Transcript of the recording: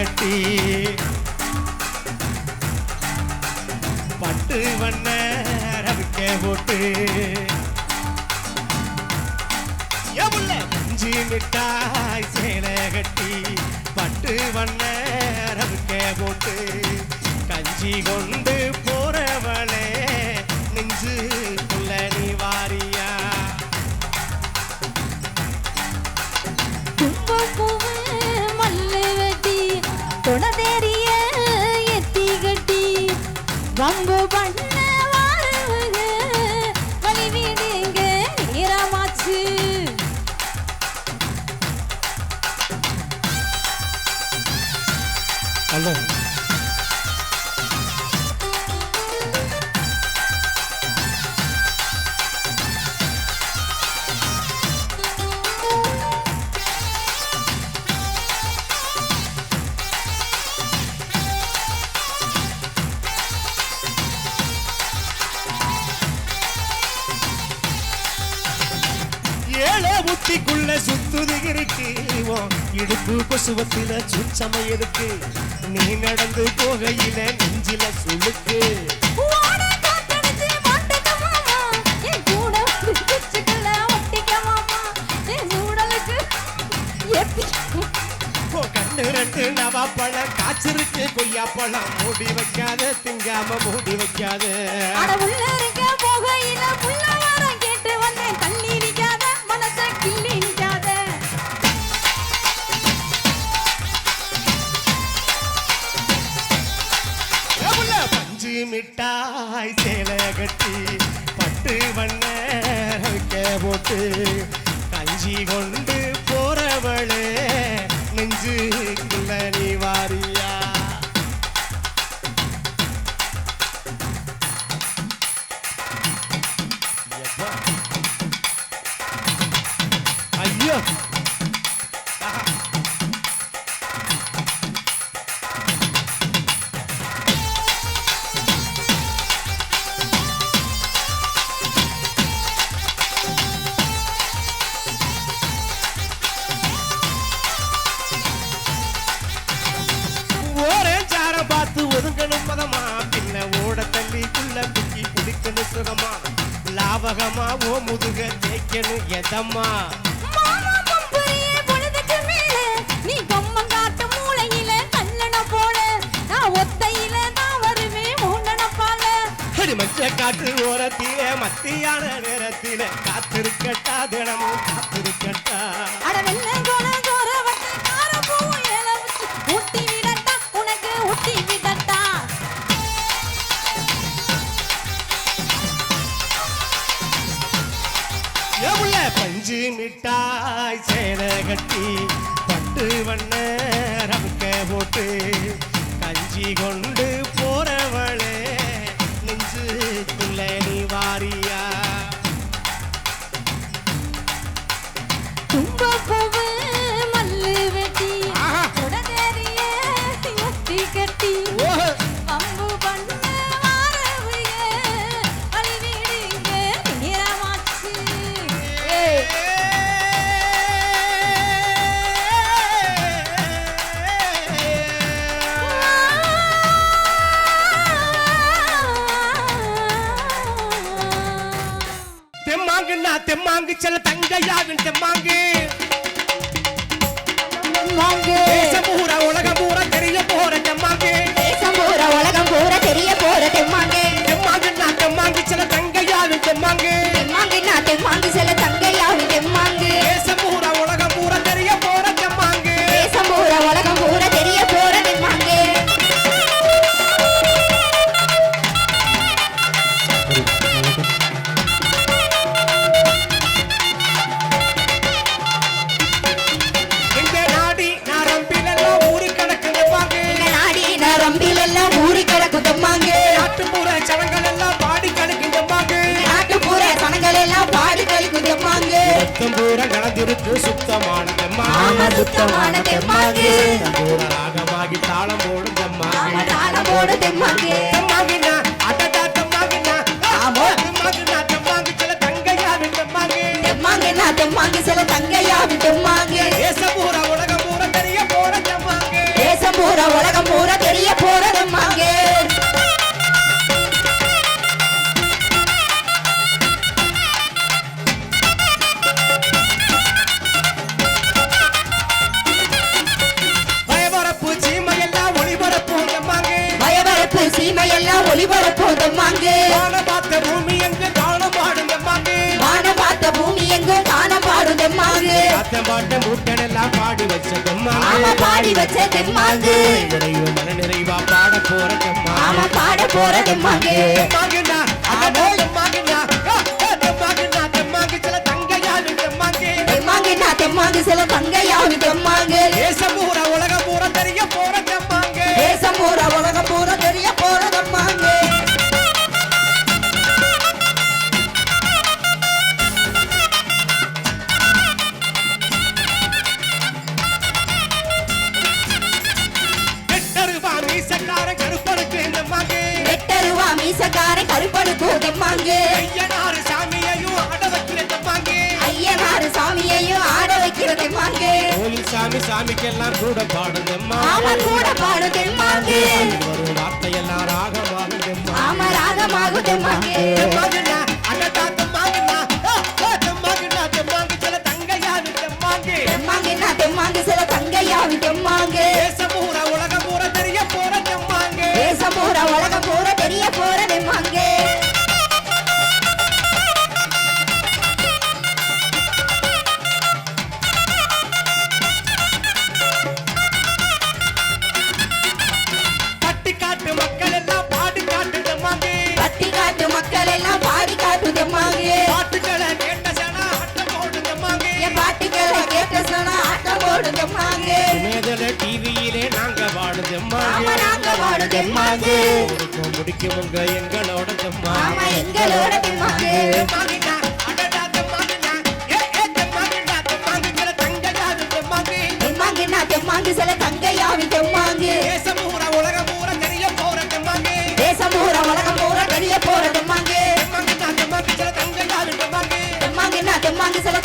கட்டி. பட்டு வண்ண ரவிக்க போட்டு. எவ்வளோ மிட்டாய் சேலை கட்டி. பட்டு வண்ண ரவிக்க போட்டு. கஞ்சி கொண்டு போறவளே நெஞ்சு right. ஏழை முட்டிக்குள்ள சுத்துது இருக்கு இடுப்பு கொசுவத்தில சுச்சமை இருக்கு நீ நடந்து போகையில நெஞ்சில ஓ கண்ணு ரெண்டு நவா பழம் காய்ச்சிருக்கு. கொய்யா பழம் மூடி வைக்காத திங்காம மூடி வைக்காத. கட்டி பட்டு வண்ண போட்டு கஞ்சி கொண்டு போறவளே நெஞ்சுக்குள்ள நீ வாரியா எப்பா. லாபகமா ஓ முதுக தேய்க்கணும் எதம்மா? நீ கம்மம் காட்டு மூளையில கல்லண போல நான் ஒத்தையில தான் வருவேன் மூண்டன பால அடி மஞ்ச காற்று ஓரத்திலே மத்தியான நேரத்திலே காத்திருக்கட்டா தினமும் காத்திருக்கட்டா. பஞ்சு மிட்டாய் கட்டி பட்டு வண்ண ரவிக்க போட்டு கஞ்சி கொண்டு தங்கையாவின் தெம்மாங்கு மாங்கு கலந்திருக்கு சுத்தமான ஆமா தெம்மாங்கு சுத்தமான தெம்மாங்கு ரத்தம் பூரா ராகமாகி தாளம் போடும் ஆமா தெம்மாங்கு தாளம் போடு தெம்மாங்கு பயபரப்பு சீமையெல்லாம் ஒளிபரப்போதம்மாங்க வான பார்த்த பூமி எங்க தானம் பாடும் எம்மாங்க. வான பார்த்த பூமி எங்கும் காண பாடுதம்மாங்க அத்தம் பாட்டம் கூட்டன் எல்லாம் பாடி வச்ச ஆமா தெம்மாங்க பாடி வச்ச தெம்மாங்கு நிறைவு மன நிறைவா பாட போற ஆமா தெம்மாங்க பாட தெம்மாங்கண்ணா தெம்மாங்க சில தங்கையாடு தெம்மாங்க தெம்மாங்க தெம்மாங்கு சில தங்கையாவு தெம்மாங்க தேசம் பூரா உலகம் தெம்மாங்க ஐயனாறு சாமியையும் ஆட வைக்கிற தெம்மாங்க. ஐயனாரு சாமியையும் ஆட வைக்கிற தெம்மாங்க. கோயில் சாமி சாமிக்கெல்லாம் கூட பாடும் தெம்மாங்க ஆமா கூட பாடு தெம்மாங்க. வரும் வார்த்தையெல்லாம் ராகமாக தெம்மாங்க. ஆமா நாடு தெம்மாங்கு முடிக்குவங்க எங்களோட தெம்மா எங்களோட தெம்மாங்கு. தெம்மாங்கு சில தங்கையாவி தெம்மாங்கு. தேசம் பூரா உலகம் பூரா தெரிய போற தெம்மாங்கு. தேசம் பூரா உலகம் பூரா தெரிய போற தெம்மாங்கு. தெம்மாங்கு சில தங்கையாவி தெம்மாங்கு. தெம்மாங்கு சில